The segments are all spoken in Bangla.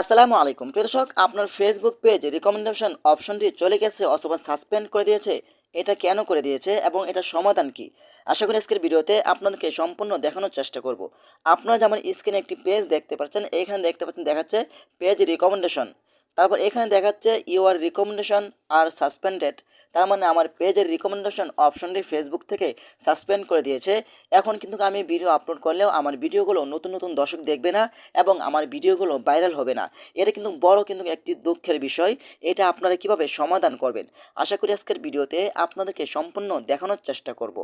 আসসালামু আলাইকুম। প্রিয় দর্শক, আপনার ফেসবুক পেজ রিকমেন্ডেশন অপশনটি চলে গেছে অথবা সাসপেন্ড করে দিয়েছে, এটা কেন করে দিয়েছে এবং এটা সমাধান কি? আশা করি আজকের ভিডিওতে আপনাদেরকে সম্পূর্ণ দেখানোর চেষ্টা করব। আপনারা যেমন স্ক্রিনে একটি পেজ দেখতে পাচ্ছেন, এখানে দেখতে পাচ্ছেন দেখাচ্ছে পেজ রিকমেন্ডেশন তারপর এখানে দেখাচ্ছে your recommendation are suspended তার মানে আমার পেজের রিকমেন্ডেশন অপশনটি ফেসবুক থেকে সাসপেন্ড করে দিয়েছে। এখন কিন্তু আমি ভিডিও আপলোড করলেও আমার ভিডিওগুলো নতুন নতুন দর্শক দেখবে না এবং আমার ভিডিওগুলো ভাইরাল হবে না। এটা কিন্তু বড় কিন্তু একটি দুঃখের বিষয়। এটা আপনারা কীভাবে সমাধান করবেন? আশা করি আজকের ভিডিওতে আপনাদেরকে সম্পূর্ণ দেখানোর চেষ্টা করব।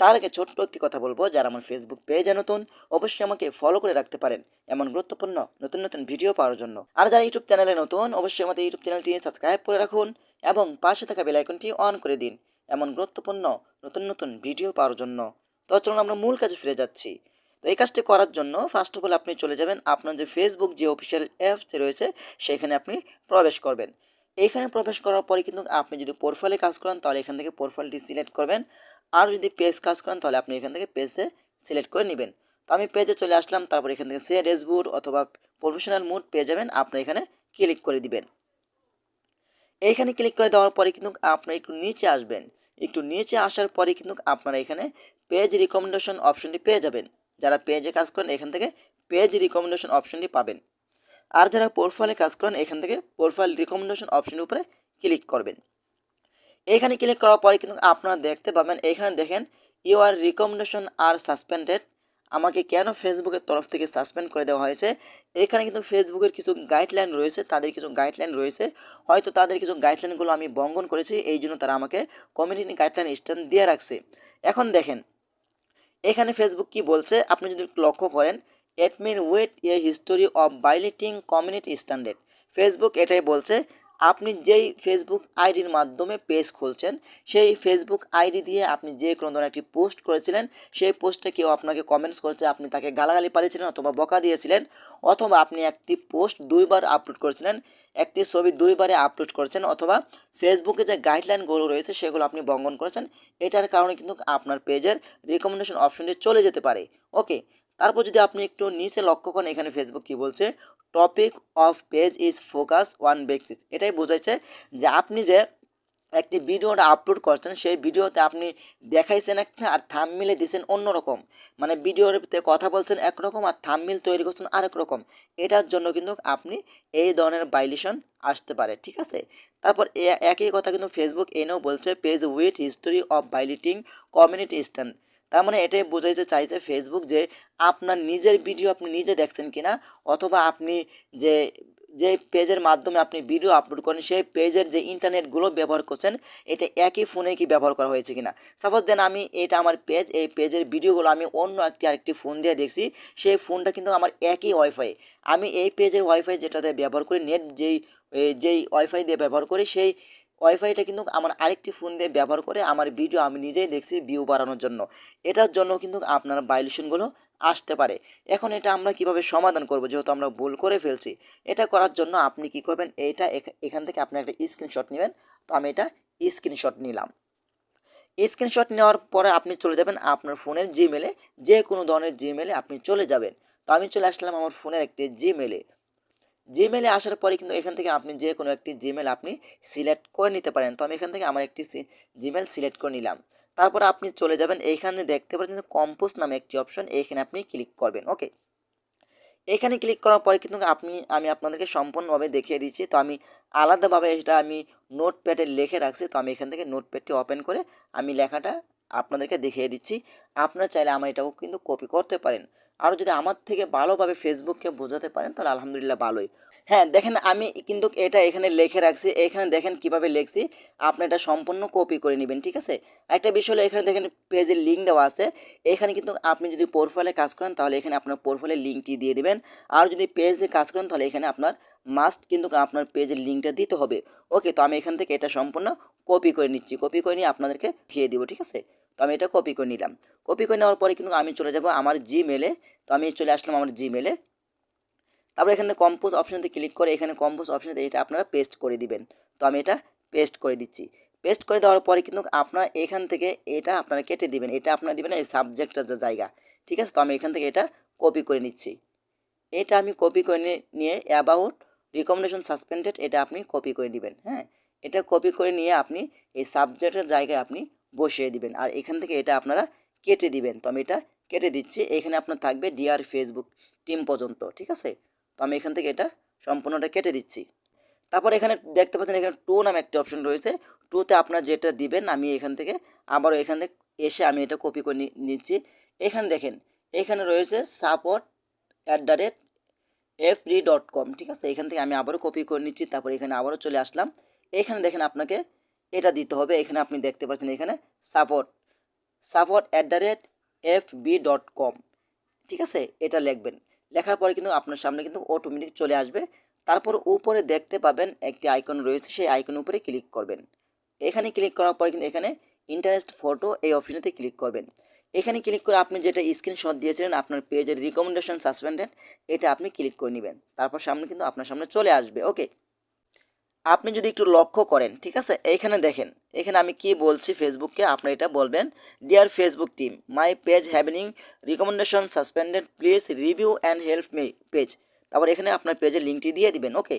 তার আগে ছোট্ট একটি কথা বলব, যারা আমার ফেসবুক পেজে নতুন, অবশ্যই আমাকে ফলো করে রাখতে পারেন এমন গুরুত্বপূর্ণ নতুন নতুন ভিডিও পাওয়ার জন্য। আর যারা ইউটিউব চ্যানেলে নতুন, অবশ্যই আমাদের ইউটিউব চ্যানেলটি সাবস্ক্রাইব করে রাখুন। এবং পাশে থাকা বেল আইকনটি অন করে দিন। এমন গুরুত্বপূর্ণ নতুন নতুন ভিডিও পাওয়ার জন্য। তো চলুন আমরা মূল কাজে ফিরে যাচ্ছি। তো এই কাজটি করার জন্য ফার্স্ট অফ অল আপনি চলে যাবেন আপনার যে ফেসবুক যে অফিসিয়াল অ্যাপস রয়েছে, সেখানে আপনি প্রবেশ করবেন। এইখানে প্রবেশ করার পরে কিন্তু আপনি যদি প্রোফাইলে কাজ করেন, তাহলে এখান থেকে প্রোফাইলটি সিলেক্ট করবেন। আর যদি পেজ কাজ করেন, তাহলে আপনি এখান থেকে পেজে সিলেক্ট করে নেবেন। তো আমি পেজে চলে আসলাম, তারপর এখান থেকে সে ড্যাশবোর্ড অথবা প্রফেশনাল মুড পেয়ে যাবেন। আপনি এখানে ক্লিক করে দিবেন। এইখানে ক্লিক করে দেওয়ার পরে কিন্তু আপনার একটু নিচে আসবেন। একটু নিচে আসার পরে কিন্তু আপনারা এখানে পেজ রিকমেন্ডেশন অপশনটি পেয়ে যাবেন। যারা পেজে কাজ করেন, এখান থেকে পেজ রিকমেন্ডেশন অপশনটি পাবেন। আর যারা প্রোফাইলে কাজ করেন, এখান থেকে প্রোফাইল রিকমেন্ডেশন অপশনের উপরে ক্লিক করবেন। এখানে ক্লিক করার পরে কিন্তু আপনারা দেখতে পাবেন, এখানে দেখেন your recommendation are suspended আমাকে কেন ফেসবুকের তরফ থেকে সাসপেন্ড করে দেওয়া হয়েছে? এখানে কিন্তু ফেসবুকের কিছু গাইডলাইন রয়েছে, তাদের কিছু গাইডলাইন রয়েছে। হয়তো তাদের কিছু গাইডলাইনগুলো আমি বঙ্গন করেছি, এই জন্য তারা আমাকে কমিউনিটি গাইডলাইন স্ট্যান্ড দিয়ে রাখছে। এখন দেখেন, এখানে ফেসবুক কি বলছে? আপনি যদি লক্ষ্য করেন at mean wait a history of violating community standard Facebook এটাই বলছে আপনি যেই ফেসবুক আইডির মাধ্যমে পেজ খুলছেন, সেই ফেসবুক আইডি দিয়ে আপনি যে কোনো ধরনের একটি পোস্ট করেছিলেন, সেই পোস্টে কেউ আপনাকে কমেন্টস করেছে, আপনি তাকে গালাগালি পাঠিয়েছিলেন অথবা বকা দিয়েছিলেন, অথবা আপনি একটি পোস্ট দুইবার আপলোড করেছিলেন, একটি ছবি দুইবারে আপলোড করেছেন, অথবা ফেসবুকে যে গাইডলাইনগুলো রয়েছে, সেগুলো আপনি বঙ্গন করেছেন, এটার কারণে কিন্তু আপনার পেজের রিকমেন্ডেশন অপশনটি চলে যেতে পারে। ওকে তারপর যদি আপনি একটু নিচে লক্ষ্য করেন, এখানে ফেসবুক কি বলছে? Topic of page is focus one basis এটাই বোঝাইছে যে আপনি যে একটি ভিডিওটা আপলোড করছেন, সেই ভিডিওতে আপনি দেখাইছেন একটা আর থামমিলে দিয়েছেন অন্যরকম। মানে ভিডিওতে কথা বলছেন একরকম আর থামমিল তৈরি করছেন আরেক রকম এটার জন্য কিন্তু আপনি এই ধরনের বাইলেশন আসতে পারে, ঠিক আছে? তারপর একই কথা কিন্তু ফেসবুক এনেও বলছে page with history of violating community stand তার মানে এটাই বোঝাইতে চাইছে ফেসবুক যে আপনার নিজের ভিডিও আপনি নিজে দেখছেন কিনা, অথবা আপনি যে যে পেজের মাধ্যমে আপনি ভিডিও আপলোড করেন, সেই পেজের যে ইন্টারনেটগুলো ব্যবহার করছেন, এটা একই ফোনে কি ব্যবহার করা হয়েছে কিনা। সাপোজ দেন আমি এটা আমার পেজ এই পেজের ভিডিওগুলো আমি অন্য একটি, আরেকটি ফোন দিয়ে দেখছি, সেই ফোনটা কিন্তু আমার একই ওয়াইফাই আমি এই পেজের ওয়াইফাই যেটাতে ব্যবহার করি নেট যেই যেই ওয়াইফাই দিয়ে ব্যবহার করি, সেই ওয়াইফাইটা কিন্তু আমার আরেকটি ফোন দিয়ে ব্যবহার করে আমার ভিডিও আমি নিজেই দেখছি ভিউ বাড়ানোর জন্য। এটার জন্য কিন্তু আপনার ভাইলেশনগুলো আসতে পারে। এখন এটা আমরা কীভাবে সমাধান করব যেহেতু আমরা ভুল করে ফেলছি, এটা করার জন্য আপনি কি করবেন এখা- এখান থেকে আপনি একটা স্ক্রিনশট নেবেন। তো আমি এটা স্ক্রিনশট নিলাম। স্ক্রিনশট নেওয়ার পরে আপনি চলে যাবেন আপনার ফোনের জিমেলে যে কোনো ধরনের জিমেলে আপনি চলে যাবেন। তো আমি চলে আসলাম আমার ফোনের একটি জিমেলে জিমেলে আসার পরে কিন্তু এখান থেকে আপনি যে কোনো একটি জিমেল আপনি সিলেক্ট করে নিতে পারেন। তো আমি এখান থেকে আমার একটি জিমেল সিলেক্ট করে নিলাম। তারপর আপনি চলে যাবেন। এইখানে দেখতে পাচ্ছেন কম্পোজ নামে একটি অপশন এইখানে আপনি ক্লিক করবেন। ওকে এখানে ক্লিক করার পরে কিন্তু আপনি, আমি আপনাদেরকে সম্পূর্ণভাবে দেখিয়ে দিচ্ছি। তো আমি আলাদাভাবে এটা আমি নোটপ্যাডে লিখে রাখছি। তো আমি এখান থেকে নোটপ্যাডটি ওপেন করে আমি লেখাটা আপনাদেরকে দেখিয়ে দিচ্ছি। আপনারা চাইলে আমার এটাও কিন্তু কপি করতে পারেন। আর যদি আমার থেকে ভালোভাবে ফেসবুককে বোঝাতে পারেন, তাহলে আলহামদুলিল্লাহ ভালোই। হ্যাঁ দেখেন আমি কিন্তু এটা এখানে লিখে রাখছি। এখানে দেখেন কীভাবে লিখছি। আপনি এটা সম্পূর্ণ কপি করে নেবেন, ঠিক আছে? একটা বিষয় হলো, এখানে দেখেন পেজের লিঙ্ক দেওয়া আছে। এখানে কিন্তু আপনি যদি প্রোফাইলে কাজ করেন, তাহলে এখানে আপনার প্রোফাইলের লিঙ্কটি দিয়ে দিবেন। আর যদি পেজে কাজ করেন, তাহলে এখানে আপনার মাস্ট কিন্তু আপনার পেজের লিঙ্কটা দিতে হবে। ওকে তো আমি এখান থেকে এটা সম্পূর্ণ কপি করে নিচ্ছি। কপি করে নিয়ে আপনাদেরকে খেয়ে দিব, ঠিক আছে? তো আমি এটা কপি করে নিলাম। কপি করে নেওয়ার পরে কিন্তু আমি চলে যাব আমার জিমেলে তো আমি চলে আসলাম আমার জিমেলে তারপর এখানে কম্পোজ অপশনতে ক্লিক করে এখানে কম্পোজ অপশনতে এটা আপনারা পেস্ট করে দিবেন। তো আমি এটা পেস্ট করে দিচ্ছি। পেস্ট করে দেওয়ার পরে কিন্তু আপনারা এখান থেকে এটা আপনারা কেটে দিবেন। এটা আপনারা দিবেন এই সাবজেক্টের যে জায়গা। ঠিক আছে? তো আমি এখান থেকে এটা কপি করে নিচ্ছি। এটা আমি কপি করে নিয়ে অ্যাবাউট রিকমেন্ডেশন সাসপেন্ডেড এটা আপনি কপি করে নেবেন হ্যাঁ? এটা কপি করে নিয়ে আপনি এই সাবজেক্টের জায়গায় আপনি বসিয়ে দিবেন, আর এখান থেকে এটা আপনারা কেটে দিবেন। তো আমি এটা কেটে দিচ্ছি, এখানে আপনার থাকবে ডিআর ফেসবুক টিম পর্যন্ত, ঠিক আছে? তো আমি এখান থেকে এটা সম্পূর্ণটা কেটে দিচ্ছি। তারপর এখানে দেখতে পাচ্ছেন এখানে টু নামে একটি অপশন রয়েছে টুতে আপনার যেটা দিবেন, আমি এখান থেকে আবারও এখান থেকে এসে আমি এটা কপি করে নিচ্ছি। এখানে দেখেন, এখানে রয়েছে support at the rate F dot com ঠিক আছে? এখান থেকে আমি আবারও কপি করে নিচ্ছি, তারপর এখানে আবারও চলে আসলাম। এখানে দেখেন আপনাকে এটা দিতে হবে, এখানে আপনি দেখতে পাচ্ছেন এখানে support support at the rate F B dot com ঠিক আছে? এটা লিখবেন। লেখার পরে কিন্তু আপনার সামনে কিন্তু অটোমেটিক চলে আসবে। তারপর উপরে দেখতে পাবেন একটি আইকন রয়েছে, সেই আইকনের উপরে ক্লিক করবেন। এখানে ক্লিক করার পরে কিন্তু এখানে ইন্টারেস্ট ফটো এই অপশনেতে ক্লিক করবেন। এখানে ক্লিক করে আপনি যেটা স্ক্রিনশট দিয়েছিলেন, আপনার পেজের রিকমেন্ডেশন সাসপেন্ডেড এটা আপনি ক্লিক করে নেবেন। তারপর সামনে কিন্তু আপনার সামনে চলে আসবে ওকে আপনি যদি একটু লক্ষ্য করেন, ঠিক আছে? এইখানে দেখেন, এখানে আমি কি বলছি ফেসবুককে আপনি এটা বলবেন dear Facebook team my page having recommendation suspended please review and help me page তারপর এখানে আপনার পেজের লিঙ্কটি দিয়ে দিবেন ওকে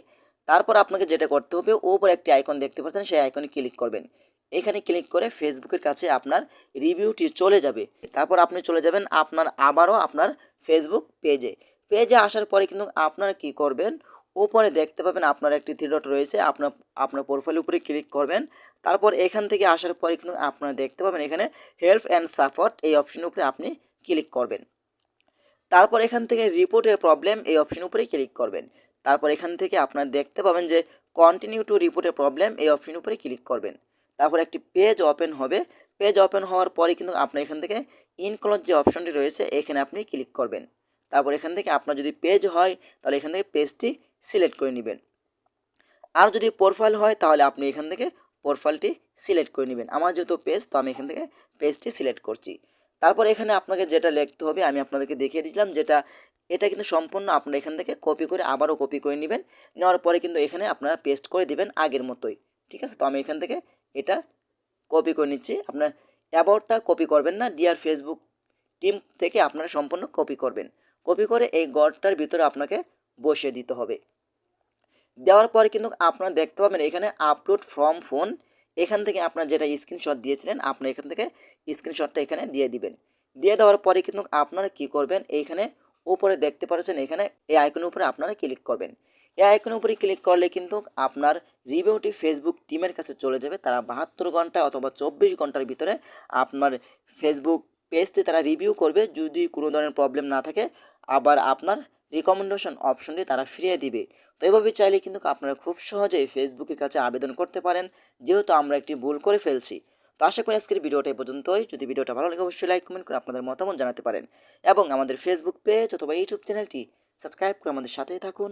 তারপর আপনাকে যেটা করতে হবে ওপর একটি আইকন দেখতে পাচ্ছেন, সেই আইকনে ক্লিক করবেন। এখানে ক্লিক করে ফেসবুকের কাছে আপনার রিভিউটি চলে যাবে। তারপর আপনি চলে যাবেন আপনার, আবারও আপনার ফেসবুক পেজে পেজে আসার পরে কিন্তু আপনার কি করবেন? ওপরে দেখতে পাবেন আপনার একটি থ্রি ডট রয়েছে, আপনার আপনার প্রোফাইলের উপরে ক্লিক করবেন। তারপর এখান থেকে আসার পরে কিন্তু আপনারা দেখতে পাবেন এখানে হেল্প অ্যান্ড সাপোর্ট এই অপশনের উপরে আপনি ক্লিক করবেন। তারপর এখান থেকে রিপোর্টের প্রবলেম এই অপশন উপরে ক্লিক করবেন। তারপর এখান থেকে আপনারা দেখতে পাবেন যে কন্টিনিউ টু রিপোর্টের প্রবলেম এই অপশন উপরে ক্লিক করবেন। তারপর একটি পেজ ওপেন হবে। পেজ ওপেন হওয়ার পরে কিন্তু আপনার এখান থেকে ইনক্লোজ যে অপশনটি রয়েছে, এখানে আপনি ক্লিক করবেন। তারপর এখান থেকে আপনার যদি পেজ হয়, তাহলে এখান থেকে পেজটি সিলেক্ট করে নেবেন। আর যদি প্রোফাইল হয়, তাহলে আপনি এখান থেকে প্রোফাইলটি সিলেক্ট করে নেবেন। আমার যেহেতু পেজ তো আমি এখান থেকে পেজটি সিলেক্ট করছি। তারপর এখানে আপনাকে যেটা লিখতে হবে, আমি আপনাদেরকে দেখিয়ে দিয়েছিলাম যেটা, এটা কিন্তু সম্পূর্ণ আপনারা এখান থেকে কপি করে আবারও কপি করে নেবেন। নেওয়ার পরে কিন্তু এখানে আপনারা পেস্ট করে দিবেন আগের মতোই। ঠিক আছে? তো আমি এখান থেকে এটা কপি করে নিচ্ছি। আপনার অ্যাবাউটটা কপি করবেন না। ডিয়ার ফেসবুক টিম থেকে আপনারা সম্পূর্ণ কপি করবেন। কপি করে এই গড়টার ভিতরে আপনাকে বসিয়ে দিতে হবে। দেওয়ার পরে কিন্তু আপনারা দেখতে পাবেন এখানে আপলোড ফ্রম ফোন এখান থেকে আপনার যেটা স্ক্রিনশট দিয়েছিলেন আপনার এখান থেকে স্ক্রিনশটটা এখানে দিয়ে দিবেন। দিয়ে দেওয়ার পরে কিন্তু আপনারা কি করবেন? এইখানে উপরে দেখতে পাচ্ছেন, এখানে এই আইকনের উপরে আপনারা ক্লিক করবেন। এই আইকনের উপরে ক্লিক করলে কিন্তু আপনার রিভিউটি ফেসবুক টিমের কাছে চলে যাবে। তারা বাহাত্তর ঘণ্টা অথবা চব্বিশ ঘণ্টার ভিতরে আপনার ফেসবুক পেজটি তারা রিভিউ করবে। যদি কোনো ধরনের প্রবলেম না থাকে, আবার আপনার রিকমেন্ডেশন অপশনটি তারা ফিরিয়ে দিবে। তো এভাবে চাইলে কিন্তু আপনারা খুব সহজেই ফেসবুকের কাছে আবেদন করতে পারেন। যেহেতু আমরা একটি ভুল করে ফেলছি। তো আশা করি আজকের ভিডিওটা এই পর্যন্তই। যদি ভিডিওটা ভালো লাগে, অবশ্যই লাইক কমেন্ট করে আপনাদের মতামত জানাতে পারেন। এবং আমাদের ফেসবুক পেজ অথবা ইউটিউব চ্যানেলটি সাবস্ক্রাইব করে আমাদের সাথেই থাকুন।